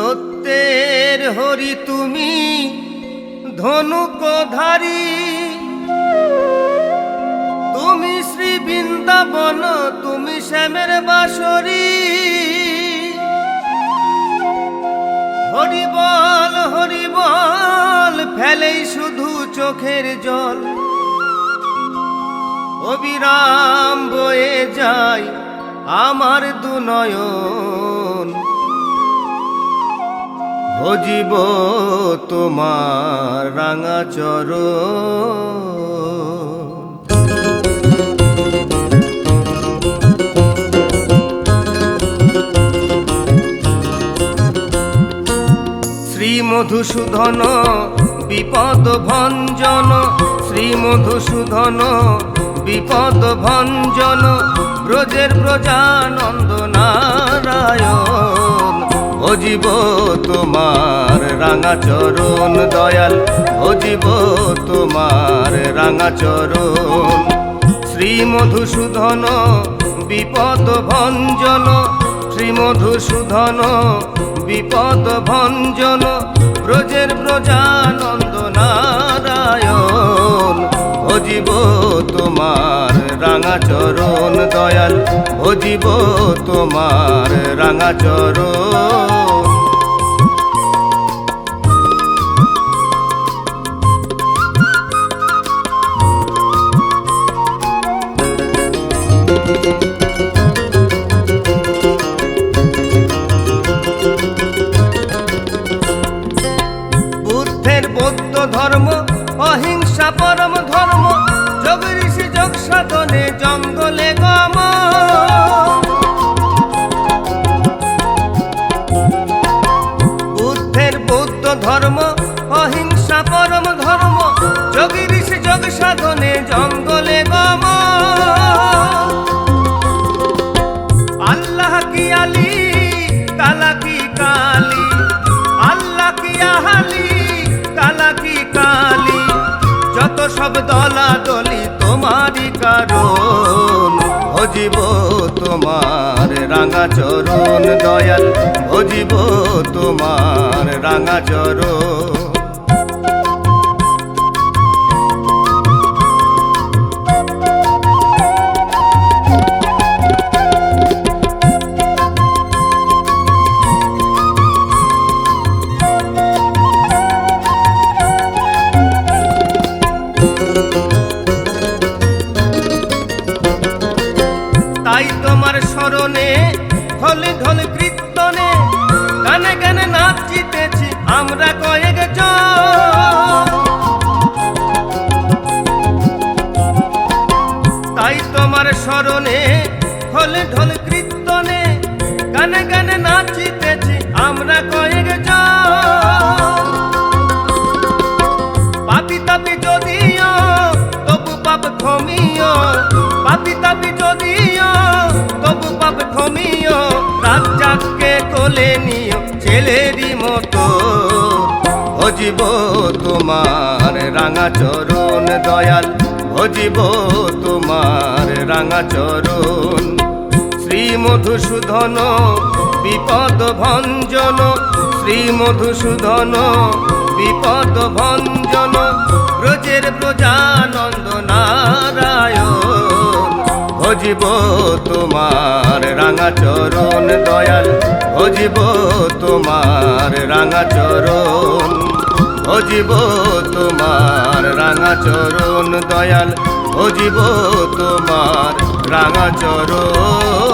সত্যের হরি তুমি, ধনুকধারী। তুমি শ্রী বৃন্দাবন, তুমি শ্যামের বাসরি হরি বল হরি বল ফেলেই শুধু চোখের জল। অবিরাম বয়ে যায় আমার দুনয়ন। ভজিব তোমার রাঙা শ্রী মধুসূদন বিপদ ভঞ্জন শ্রী মধুসূদন বিপদ ভঞ্জন ব্রজের ব্রজানন্দ নারায়ণ। ভজিব তোমার রাঙা চরণ দয়াল। ভজিব তোমার রাঙা চরণ। শ্রী মধুসূদন বিপদ ভঞ্জন শ্রী মধুসূদন বিপদ ভঞ্জন, ব্রজের ব্রজানন্দ নারায়ণ। ভজিব তোমার রাঙা চরণ দয়াল ভজিব তোমার রাঙা চরণ। কি আহালি কালা কি কালী, যত সব দলা দলি তোমারই কারণ ভজিব তোমার রাঙা চরণ, দয়াল ভজিব তোমার রাঙা চরণ। তাই তোমার স্মরণে, ঢলে ঢলে কীর্তনে, গানে গানে নাচিতেছি আমরা কয়েক তাই তোমার স্মরণে, ঢলে ঢলে কীর্তনে, গানে গানে নাচিতেছি আমরা কয়েক পাপি কোলে নিও ছেলেরই মতো। ভজিব তোমার রাঙা চরণ দয়াল, ভজিব তোমার রাঙা চরণ। শ্রী মধুসূদন বিপদ ভঞ্জন শ্রী মধুসূদন বিপদ ভঞ্জন, ব্রজের ব্রজানন্দ ভজিব তোমার রাঙা চরণ দয়াল। ভজিব তোমার রাঙা চরণ। ভজিব তোমার রাঙা চরণ দয়াল। ভজিব তোমার রাঙা চরণ।